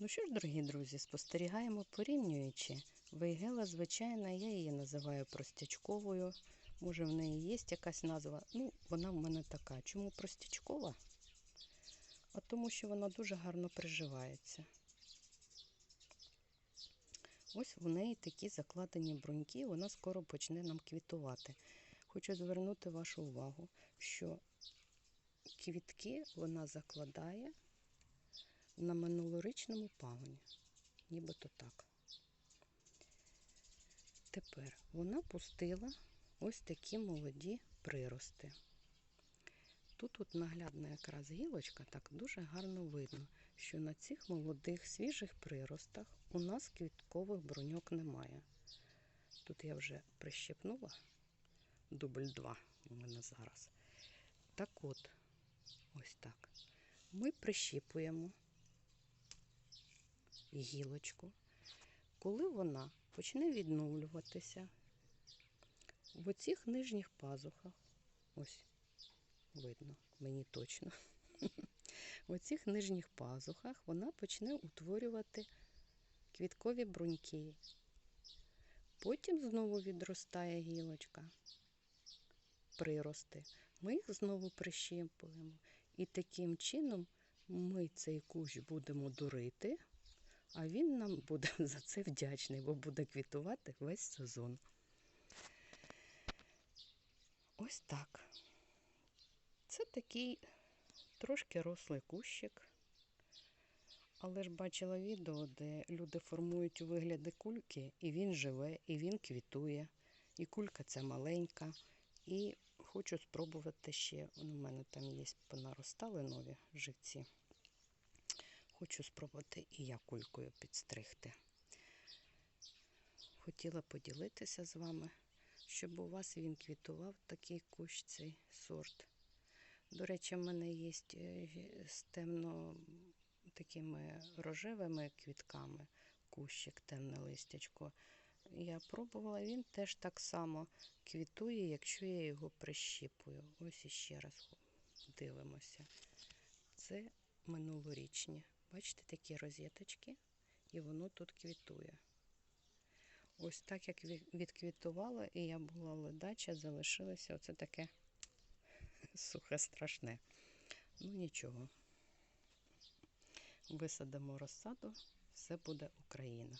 Ну що ж, дорогі друзі, спостерігаємо порівнюючи. Вейгела, звичайна, я її називаю простячковою. Може, в неї є якась назва. Ну, вона в мене така. Чому простячкова? А тому, що вона дуже гарно приживається. Ось в неї такі закладені бруньки, вона скоро почне нам квітувати. Хочу звернути вашу увагу, що квітки вона закладає на минулорічному пагоні. Нібито так. Тепер вона пустила ось такі молоді прирости. Тут от наглядна якраз гілочка, так дуже гарно видно, що на цих молодих свіжих приростах у нас квіткових бруньок немає. Тут я вже прищепнула дубль 2 у мене зараз. Так от, ось так. Ми прищіпуємо гілочку. Коли вона почне відновлюватися, в оцих нижніх пазухах, ось видно, мені точно, в оцих нижніх пазухах вона почне утворювати квіткові бруньки. Потім знову відростає гілочка, прирости. Ми їх знову прищіпуємо. І таким чином ми цей кущ будемо дурити, а він нам буде за це вдячний, бо буде квітувати весь сезон. Ось так. Це такий трошки рослий кущик. Але ж бачила відео, де люди формують у вигляді кульки, і він живе, і він квітує. І кулька ця маленька. І хочу спробувати ще. У мене там є понаростали нові живці. Хочу спробувати і я кулькою підстригти. Хотіла поділитися з вами, щоб у вас він квітував такий кущ, цей сорт. До речі, в мене є з темно такими рожевими квітками кущик, темне листячко. Я пробувала, він теж так само квітує, якщо я його прищіпую. Ось іще раз дивимося. Це минулорічні. Бачите, такі розеточки, і воно тут квітує. Ось так як відквітувала, і я була ледача, залишилося оце таке сухе страшне. Ну нічого. Висадимо розсаду, все буде Україна.